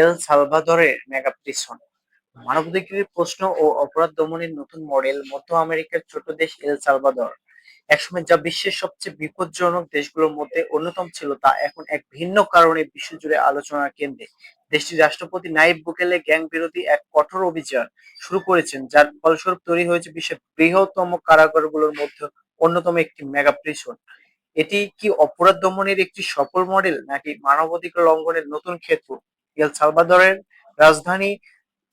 এল সালভাদরের mega প্রিসন মানবাধিকারের প্রশ্ন ও অপরাধ দমনের নতুন মডেল মধ্য আমেরিকার ছোট দেশ এল সালভাদর। একসময় যা বিশ্বের সবচেয়ে বিপজ্জনক দেশগুলোর মধ্যে অন্যতম ছিল তা এখন এক ভিন্ন কারণে বিশ্বজুড়ে আলোচনার কেন্দ্রে। দেশটির রাষ্ট্রপতি নাইব বুকেলে গ্যাং বিরোধী এক কঠোর অভিযান শুরু করেছেন, যার ফলস্বরূপ তৈরি হয়েছে বিশ্বের বৃহত্তম কারাগারগুলোর মধ্যে অন্যতম একটি মেগা প্রিসন এটি কি অপরাধ দমনের একটি সফল মডেল, নাকি মানবাধিকার লঙ্ঘনের নতুন ক্ষেত্র? এল সালভাদরের রাজধানী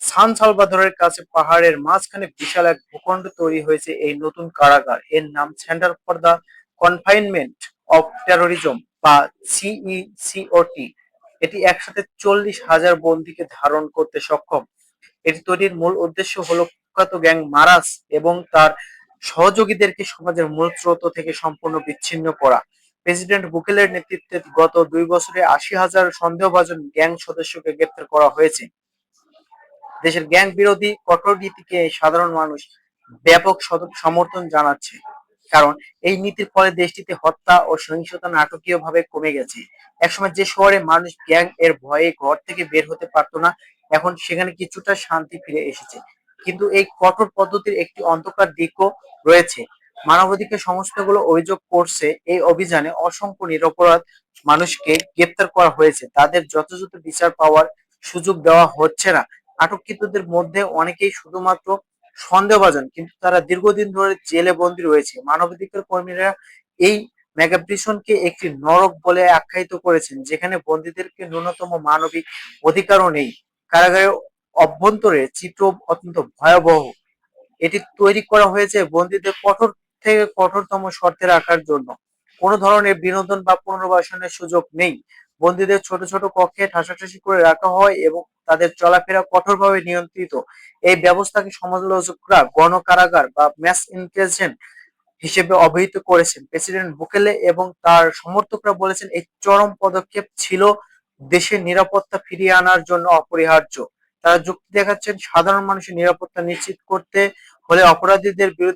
সান সালভাদরের কাছে পাহাড়ের মাঝখানে বিশাল এক ভূখণ্ড তৈরি হয়েছে এই নতুন কারাগার। এর নাম centre for the confinement of terrorism বা সিইসিওটি এটি একসাথে চল্লিশ হাজার বন্দীকে ধারণ করতে সক্ষম। এটি তৈরির মূল উদ্দেশ্য হলো কুখ্যাত গ্যাং মারাস এবং তার সহযোগীদেরকে সমাজের মূল স্রোত থেকে সম্পূর্ণ বিচ্ছিন্ন করা। প্রেসিডেন্ট বুকেলের নেতৃত্বে গত দুই বছরে আশি হাজার সন্দেহভাজন গ্যাং সদস্যকে গ্রেপ্তার করা হয়েছে। দেশের গ্যাং বিরোধী কঠোর নীতিকে সাধারণ মানুষ ব্যাপক সমর্থন জানাচ্ছে। কারণ এই নীতির ফলে দেশটিতে হত্যা ও সহিংসতা নাটকীয়ভাবে কমে গেছে। একসময় যে শহরে মানুষ গ্যাং এর ভয়ে ঘর থেকে বের হতে পারতো না, এখন সেখানে কিছুটা শান্তি ফিরে এসেছে। কিন্তু এই কঠোর পদ্ধতির একটি অন্ধকার দিকও রয়েছে। মানবাধিকার সংস্থাগুলো অভিযোগ করছে, এই অভিযানে অসংখ্য নিরপরাধ মানুষকে গ্রেপ্তার করা হয়েছে। তাদের যথাযথ বিচার পাওয়ার সুযোগ দেওয়া হচ্ছে না। আটককৃতদের মধ্যে অনেকেই শুধুমাত্র সন্দেহভাজন, কিন্তু তারা দীর্ঘদিন ধরে জেলে বন্দী রয়েছে। মানবাধিকার কর্মীরা এই মেগাপ্রিসনকে একটি নরক বলে আখ্যায়িত করেছেন, যেখানে বন্দীদেরকে ন্যূনতম মানবিক অধিকারও নেই। কারাগারের অভ্যন্তরে চিত্র অত্যন্ত ভয়াবহ। এটি তৈরি করা হয়েছে বন্দীদের কঠোর থেকে কঠোরতম শর্তে রাখার জন্য। কোনো ধরনের বিনোদন বা পুনর্বাসনের সুযোগ নেই। বন্দীদের ছোট ছোট কক্ষে ঠাসাঠাসি করে রাখা হয় এবং তাদের চলাফেরা কঠোরভাবে নিয়ন্ত্রিত। এই ব্যবস্থাকে সমালোচকরা গণ কারাগার বা ম্যাস ইনটেনশন হিসেবে অভিহিত করেছেন। প্রেসিডেন্ট বুকেলে এবং তার সমর্থকরা বলেছেন, এই চরম পদক্ষেপ ছিল দেশের নিরাপত্তা ফিরিয়ে আনার জন্য অপরিহার্য। তারা যুক্তি দেখাচ্ছেন, সাধারণ মানুষের নিরাপত্তা নিশ্চিত করতে হলে অপরাধীদের বিরুদ্ধে